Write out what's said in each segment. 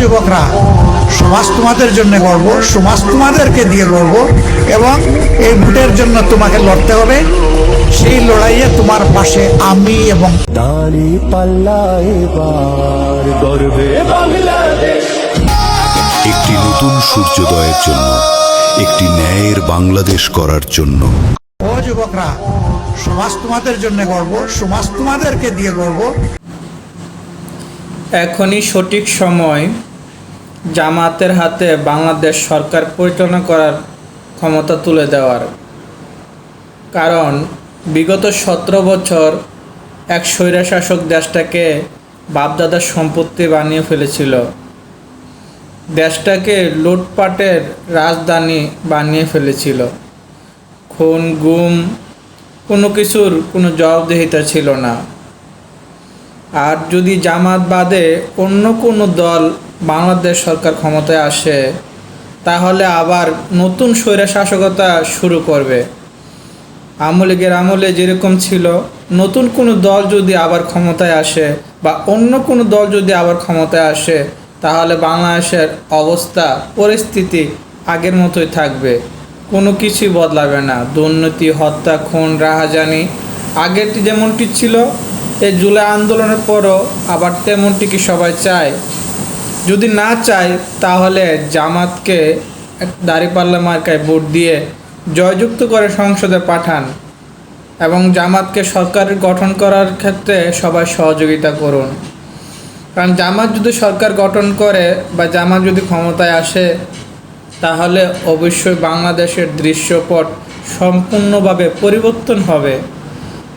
যুবকরা সমাজ তোমাদের জন্য করব সমাজ তোমাদেরকে দিয়ে করব এবং এই ভোটের জন্য তোমাকে লড়তে হবে। সেই লড়াইয়ে তোমার পাশে আমি এবং দাড়ি পাল্লা এবার গর্বে বাংলাদেশ। একটি নতুন সূর্যোদয়ের জন্য একটি ন্যায়ের বাংলাদেশ করার জন্য। ও যুবকরা সমাজ তোমাদের জন্য করব সমাজ তোমাদেরকে দিয়ে করব এখনই সঠিক সময়। জামাতের হাতে বাংলাদেশ সরকার পরিচালনা করার ক্ষমতা তুলে দেওয়ার। কারণ, বিগত সতেরো বছর এক স্বৈরাশাসক দেশটাকে বাপদাদার সম্পত্তি বানিয়ে ফেলেছিল। দেশটাকে লুটপাটের রাজধানী বানিয়ে ফেলেছিল। খুন, গুম, কোনো কিছুর কোনো জবাবদিহিতা ছিল না। আর যদি জামাত বাদে অন্য কোনো দল বাংলাদেশ সরকার ক্ষমতায় আসে, তাহলে আবার নতুন স্বৈরা শাসকতা শুরু করবে। আমলীগের আমলে যেরকম ছিল, নতুন কোনো দল যদি আবার ক্ষমতায় আসে বা অন্য কোনো দল যদি আবার ক্ষমতায় আসে, তাহলে বাংলাদেশের অবস্থা, পরিস্থিতি আগের মতোই থাকবে। কোনো কিছুই বদলাবে না। দুর্নীতি, হত্যা, খুন, রাহাজানি আগেরটি যেমনটি ছিল এই জুলাই আন্দোলনের পরও আবার তেমনটি কি সবাই চায়? যদি না চায় তাহলে জামাতকে দাঁড়িপাল্লা মার্কায় ভোট দিয়ে জয়যুক্ত করে সংসদে পাঠান এবং জামাতকে সরকার গঠন করার ক্ষেত্রে সবাই সহযোগিতা করুন। কারণ জামাত যদি সরকার গঠন করে বা জামাত যদি ক্ষমতায় আসে, তাহলে অবশ্যই বাংলাদেশের দৃশ্যপট সম্পূর্ণভাবে পরিবর্তন হবে।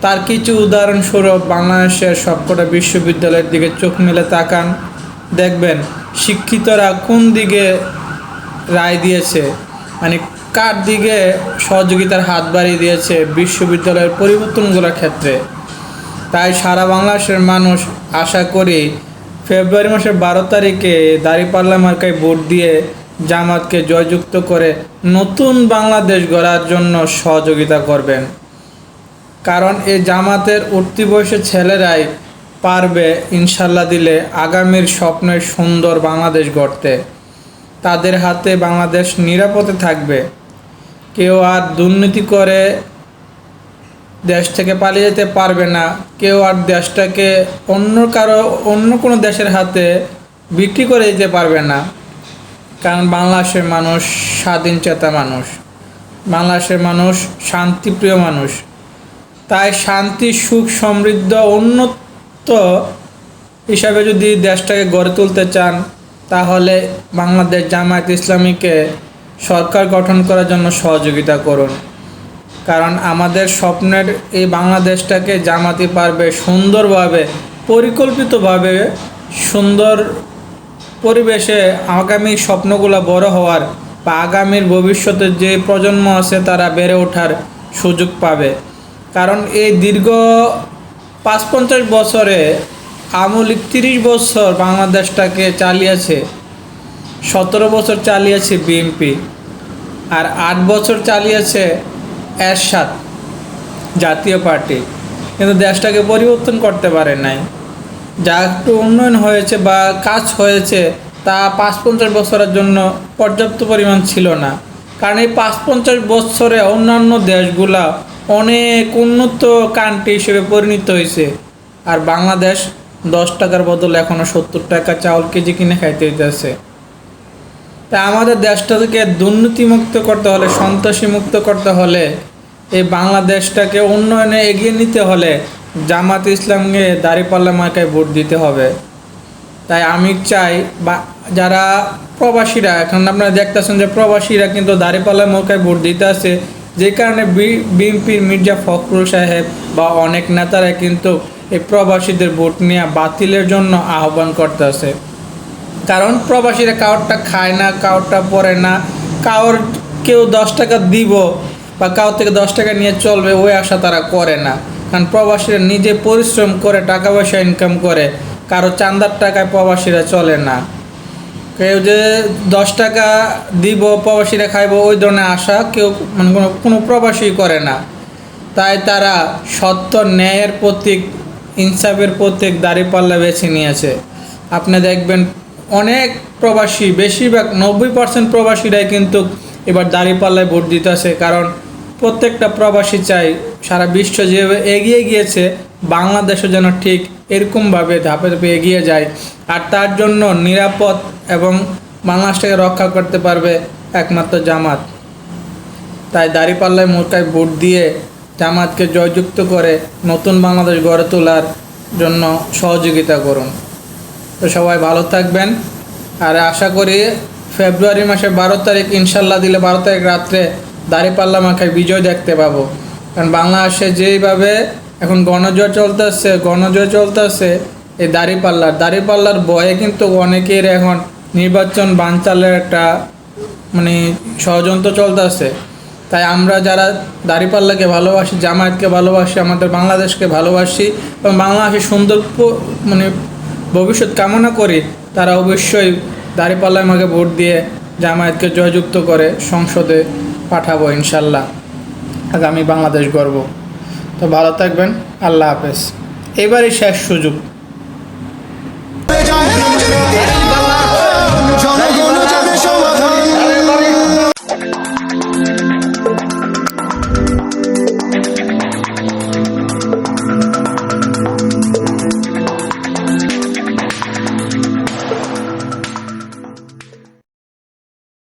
তার কিছু উদাহরণস্বরূপ, বাংলাদেশের সবকটা বিশ্ববিদ্যালয়ের দিকে চোখ মেলে তাকান। দেখবেন, শিক্ষিতরা কোন দিকে রায় দিয়েছে? মানে কার দিকে সহযোগিতার হাত বাড়িয়ে দিয়েছে বিশ্ববিদ্যালয়ের পরিবর্তনগুলোর ক্ষেত্রে? তাই সারা বাংলাদেশের মানুষ আশা করি ফেব্রুয়ারি মাসের বারো তারিখে দাঁড়িপাল্লা মার্কায় ভোট দিয়ে জামাতকে জয়যুক্ত করে নতুন বাংলাদেশ গড়ার জন্য সহযোগিতা করবেন। কারণ এই জামাতের উঠতি বয়সের ছেলেরাই পারবে ইনশাল্লাহ দিলে আগামীর স্বপ্নের সুন্দর বাংলাদেশ গড়তে। তাদের হাতে বাংলাদেশ নিরাপদে থাকবে। কেউ আর দুর্নীতি করে দেশ থেকে পালিয়ে যেতে পারবে না। কেউ আর দেশটাকে অন্য কারও, অন্য কোনো দেশের হাতে বিক্রি করে দিতে পারবে না। কারণ বাংলাদেশের মানুষ স্বাধীন চেতা মানুষ। বাংলাদেশের মানুষ শান্তিপ্রিয় মানুষ। তাই শান্তি, সুখ, সমৃদ্ধ, উন্নত হিসাবে যদি দেশটাকে গড়ে তুলতে চান, তাহলে বাংলাদেশ জামায়াত ইসলামীকে সরকার গঠন করার জন্য সহযোগিতা করুন। কারণ আমাদের স্বপ্নের এই বাংলাদেশটাকে জামাতি পারবে সুন্দরভাবে, পরিকল্পিতভাবে সুন্দর পরিবেশে আগামী স্বপ্নগুলো বড় হওয়ার বা আগামীর ভবিষ্যতে যে প্রজন্ম আছে তারা বেড়ে ওঠার সুযোগ পাবে। কারণ এই দীর্ঘ পাঁচ পঞ্চাশ বছরে আমলিক তিরিশ বছর বাংলাদেশটাকে চালিয়েছে, সতেরো বছর চালিয়েছে বিএনপি আর আট বছর চালিয়েছে এরশাদ জাতীয় পার্টি। কিন্তু দেশটাকে পরিবর্তন করতে পারে নাই। যা একটু উন্নয়ন হয়েছে বা কাজ হয়েছে, তা পাঁচ পঞ্চাশ বছরের জন্য পর্যাপ্ত পরিমাণ ছিল না। কারণ এই পাঁচ পঞ্চাশ বছরে অন্যান্য দেশগুলা অনেক উন্নত কান্ট্রি হিসেবে পরিণত হয়েছে। আর বাংলাদেশ দশ টাকার বদলে এখনও সত্তর টাকা চাউল কেজি কিনে খাইতে হইতেছে। তা আমাদের দেশটাকে দুর্নীতিমুক্ত করতে হলে সন্ত্রাসী মুক্ত করতে হলে, এই বাংলাদেশটাকে উন্নয়নে এগিয়ে নিতে হলে জামাত ইসলামকে দাঁড়িপাল্লা মার্কায় ভোট দিতে হবে। তাই আমি চাই বা যারা প্রবাসীরা, এখন আপনারা দেখতেছেন যে প্রবাসীরা কিন্তু দাঁড়িপাল্লা মার্কায় ভোট দিতে আছে। যে কারণে বিএনপির মির্জা ফখরুল সাহেব বা অনেক নেতারা কিন্তু এই প্রবাসীদের ভোট নিয়ে বাতিলের জন্য আহ্বান করতেছে। কারণ প্রবাসীরা কাউরটা খায় না কাউরটা পরে না। কাউর কেউ দশ টাকা দিব বা কাউ থেকে দশ টাকা নিয়ে চলবে ওই আশা তারা করে না। কারণ প্রবাসীরা নিজে পরিশ্রম করে, টাকা পয়সা ইনকাম করে। কারও চান্দার টাকায় প্রবাসীরা চলে না। কেউ যে দশ টাকা দিব, প্রবাসীরা খাইব, ওই ধরনের আশা কেউ মানে কোনো কোনো প্রবাসী করে না। তাই তারা সত্য ন্যায়ের প্রতীক, ইনসাফের প্রতীক দাঁড়িপাল্লা বেছে নিয়েছে। আপনি দেখবেন অনেক প্রবাসী, বেশিরভাগ নব্বই পার্সেন্ট প্রবাসীরাই কিন্তু এবার দাঁড়িপাল্লায় ভোট দিতেছে। কারণ প্রত্যেকটা প্রবাসী চাই সারা বিশ্ব যেভাবে এগিয়ে গিয়েছে, বাংলাদেশও যেন ঠিক এরকমভাবে ধাপে ধাপে এগিয়ে যায়। আর তার জন্য নিরাপদ এবং বাংলাদেশটাকে রক্ষা করতে পারবে একমাত্র জামাত। তাই দাঁড়িপাল্লায় মোটায় ভোট দিয়ে জামাতকে জয়যুক্ত করে নতুন বাংলাদেশ গড়ে তোলার জন্য সহযোগিতা করুন। তো সবাই ভালো থাকবেন। আর আশা করি ফেব্রুয়ারি মাসে বারো তারিখ ইনশাল্লাহ দিলে বারো তারিখ রাত্রে দাঁড়িপাল্লা মাখায় বিজয় দেখতে পাবো। কারণ বাংলাদেশে যেইভাবে এখন গণজয় চলতেছে গণজয় চলতেছে এই দাঁড়িপাল্লার দাঁড়িপাল্লার বয়ে কিন্তু অনেকের এখন নির্বাচন বানচালের একটা মানে ষড়যন্ত্র চলতে চলতেছে তাই আমরা যারা দাঁড়িপাল্লাকে ভালোবাসি, জামায়াতকে ভালোবাসি, আমাদের বাংলাদেশকে ভালোবাসি এবং বাংলাদেশের সুন্দর মানে ভবিষ্যৎ কামনা করি, তারা অবশ্যই দাঁড়িপাল্লায় আমাকে ভোট দিয়ে জামায়াতকে জয়যুক্ত করে সংসদে পাঠাবো ইনশাল্লাহ। আগামী বাংলাদেশ গর্ব। তো ভালো থাকবেন আল্লাহ হাফেজ। এবারই শেষ সুযোগ।